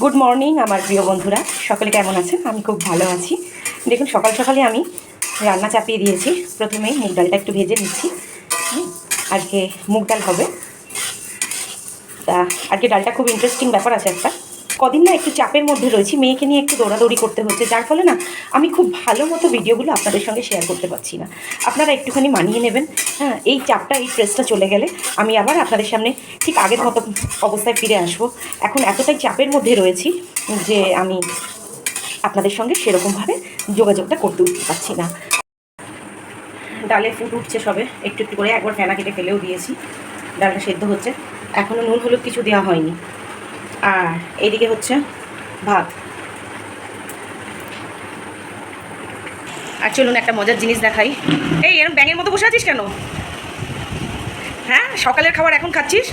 Good morning আমার প্রিয় বন্ধুরা। সকলে কেমন আছেন? আমি খুব ভালো আছি। দেখুন, সকাল সকালে আমি রান্না চাপিয়ে দিয়েছি। প্রথমে মুগ ডালটা একটু ভেজে নিচ্ছি। আজকে মুগ ডাল হবে। তা, আজকে ডালটা খুব ইন্টারেস্টিং ব্যাপার আছে একটা। কদিন না একটু চাপের মধ্যে রয়েছি, মেয়েকে নিয়ে একটু দৌড়াদৌড়ি করতে হচ্ছে, যার ফলে না আমি খুব ভালো মতো ভিডিওগুলো আপনাদের সঙ্গে শেয়ার করতে পারছি না। আপনারা একটুখানি মানিয়ে নেবেন হ্যাঁ এই চাপটা, এই স্ট্রেসটা চলে গেলে আমি আবার আপনাদের সামনে ঠিক আগের মতো অবস্থায় ফিরে আসব। এখন এতটাই চাপের মধ্যে রয়েছি যে আমি আপনাদের সঙ্গে সেরকমভাবে যোগাযোগটা করতে উঠতে পারছি না। ডালে ফুট উঠছে সবে, একটু একটু করে একবার ফেনা কেটে ফেলেও দিয়েছি, ডালটা সেদ্ধ হচ্ছে। এখনও নুন, হলুদ কিছু দেওয়া হয়নি। আর এইদিকে হচ্ছে ভাত। আর চলুন একটা মজার জিনিস দেখাই। এই এরকম ব্যাঙের মতো বসে আছিস কেন? হ্যাঁ সকালের খাবার এখন খাচ্ছিস?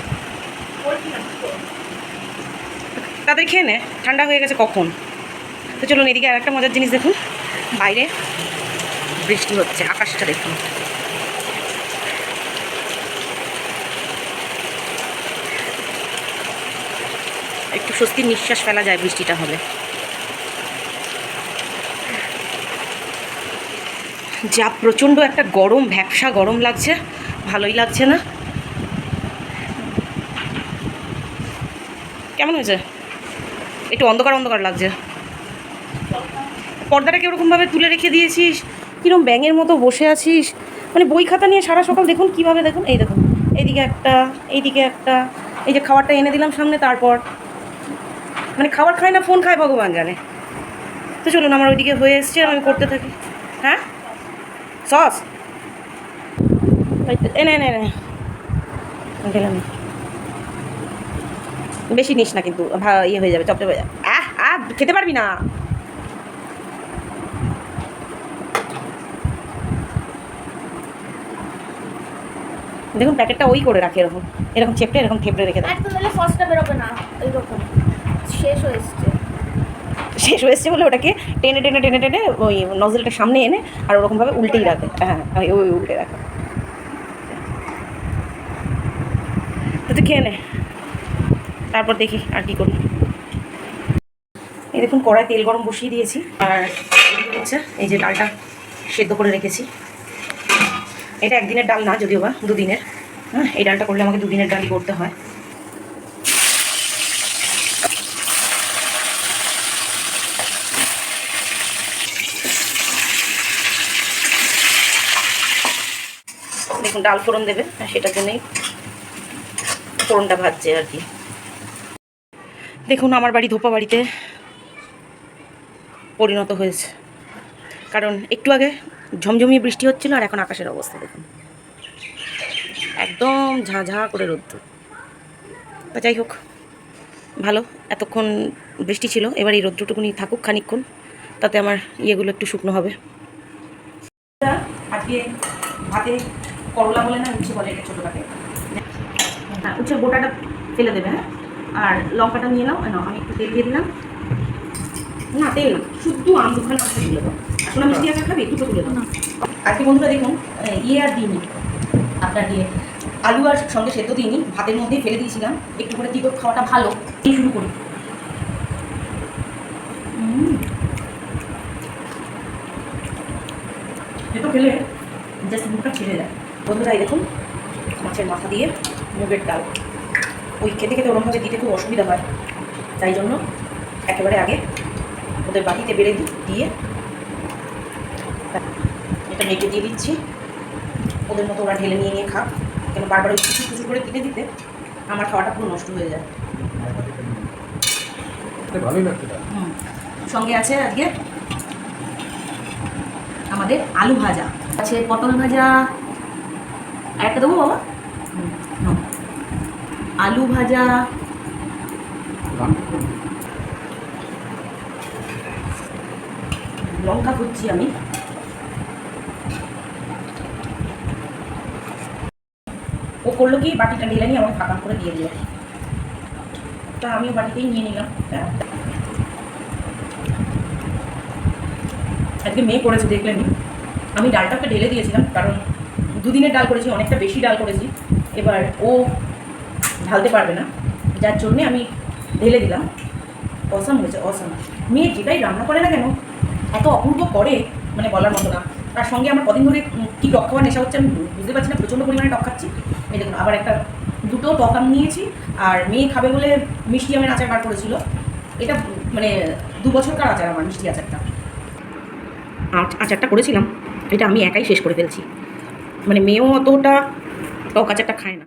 তাদের খেয়ে নে, ঠান্ডা হয়ে গেছে কখন? তো চলুন এদিকে আর একটা মজার জিনিস দেখুন। বাইরে বৃষ্টি হচ্ছে, আকাশটা দেখুন। একটু স্বস্তির নিঃশ্বাস ফেলা যায় বৃষ্টিটা হলে। যা প্রচণ্ড একটা গরম ভ্যাপসা গরম লাগছে, ভালোই লাগছে না? কেমন হয়েছে? একটু অন্ধকার অন্ধকার লাগছে। পর্দাটা কীরকমভাবে তুলে রেখে দিয়েছিস? কীরকম ব্যাঙের মতো বসে আছিস? মানে বই খাতা নিয়ে সারা সকাল দেখুন, কীভাবে দেখুন? এই দেখুন, এইদিকে একটা এইদিকে একটা, এই যে খাবারটা এনে দিলাম সামনে, তারপর মানে খাবার খায় না, ফোন খায় ভগবান জানে। তো চলুন, আমার ওইদিকে হয়ে এসছে, আমি করতে থাকি। হ্যাঁ? সস? এনে এনে এনে। বেশি নিস না কিন্তু ইয়ে হয়ে যাবে চপচপ হয়ে যাবে। আহ আহ, খেতে পারবি না। দেখুন, প্যাকেটটা ওই করে রাখে এরকম। এরকম চেপটে এরকম থেপড়ে রেখে দেয় সসটা বেরোবে না শেষ হয়ে শেষ হয়েছে বলে ওটাকে টেনে টেনে টেনে টেনে ওই নজলটা সামনে এনে আর ওরকমভাবে উল্টেই রাখে। হ্যাঁ ওই ওই উল্টে রাখে। তো তুই খেয়ে নে। তারপর দেখি আর কি করি। এই দেখুন কড়াই তেল গরম বসিয়ে দিয়েছি। আর হচ্ছে এই যে ডালটা সেদ্ধ করে রেখেছি। এটা একদিনের ডাল না, যদিও বা দুদিনের। হ্যাঁ এই ডালটা করলে আমাকে দুদিনের ডালই করতে হয়। ডাল ফোড়ন দেবে সেটার জন্যই ফোড়নটা ভাজছে আর কি। দেখুন, আমার বাড়ি ধোপা বাড়িতে পরিণত হয়েছে। কারণ একটু আগে ঝমঝমিয়ে বৃষ্টি হচ্ছিল আর এখন আকাশের অবস্থা দেখুন। একদম ঝাঁ করে রোদ্দুর। তা যাই হোক, ভালো, এতক্ষণ বৃষ্টি ছিল, এবার এই রোদ্রটুকুনি থাকুক খানিকক্ষণ, তাতে আমার ইয়েগুলো একটু শুকনো হবে। ভাতে করলা বলে না, উচ্ছে বলে ছোটোটাকে। হ্যাঁ উচ্ছের গোটাটা ফেলে দেবে হ্যাঁ? আর লঙ্কাটা নিয়ে নাও না আমি একটু তেল দিয়ে দিলাম। না, তেল শুদ্ধ আম দুখানা আছে তুলে দাও এখন আমি মিষ্টি আচার খাবি দুটো তুলে দাও। আজকে বন্ধুরা, দেখুন ইয়ে আর দিইনি। আপনার দিয়ে আলু আর সঙ্গে সেদ্ধ দিইনি, ভাতের মধ্যেই ফেলে দিয়েছিলাম। একটু করে তিতো খাওয়াটা ভালো। এই শুরু করি। এতো খেলে জাস্ট মুখটা ছেড়ে যায় বন্ধুরা দেখুন মাছের মাথা দিয়ে মুগের ডাল। ওই খেতে খেতে ওরমভাবে দিতে খুব অসুবিধা হয়। তাই জন্য একেবারে আগে ওদের বাটিতে বেড়ে দিয়ে এটা মেখে দিয়ে দিচ্ছি। ওদের মতো ওরা ঢেলে নিয়ে নিয়ে খাক। কেন বারবার ওই কিছু কিছু করে কিনে দিতে আমার খাওয়াটা পুরো নষ্ট হয়ে যায়। সঙ্গে আছে আজকে আমাদের আলু ভাজা। আছে পটল ভাজা একটা দেবো বাবা? আলু ভাজা। লঙ্কা করছি আমি। ও করল কি? বাটিটা ঢেলে নিয়ে আমাকে ফাঁকা করে দিয়ে দিল। তা আমিও বাটিতেই নিয়ে নিলাম। আজকে মেয়ে করেছে দেখলেনি আমি ডালটাকে ঢেলে দিয়েছিলাম, কারণ দুদিনের ডাল করেছি, অনেকটা বেশি ডাল করেছি। এবার ও ঢালতে পারবে না। যার জন্যে আমি ঢেলে দিলাম। অসাম হয়েছে, অসাম। মেয়ে যেটাই রান্না করে না কেন, এত অপূর্ব করে মানে বলার মতো না। তার সঙ্গে আমার কদিন ধরে কী টক খাওয়ার নেশা হচ্ছে আমি বুঝতে পারছি না, প্রচণ্ড পরিমাণে টক খাচ্ছি। এই দেখুন, আবার একটা দুটো টক আম নিয়েছি, আর মেয়ে খাবে বলে মিষ্টি আমের আচার বার করেছিল। এটা মানে দু বছরকার আচার আমার, মিষ্টি আচারটা। আচ- আচারটা করেছিলাম, এটা আমি একাই শেষ করে ফেলছি। মানে মেয়েও অতটা টক আচারটা খায় না।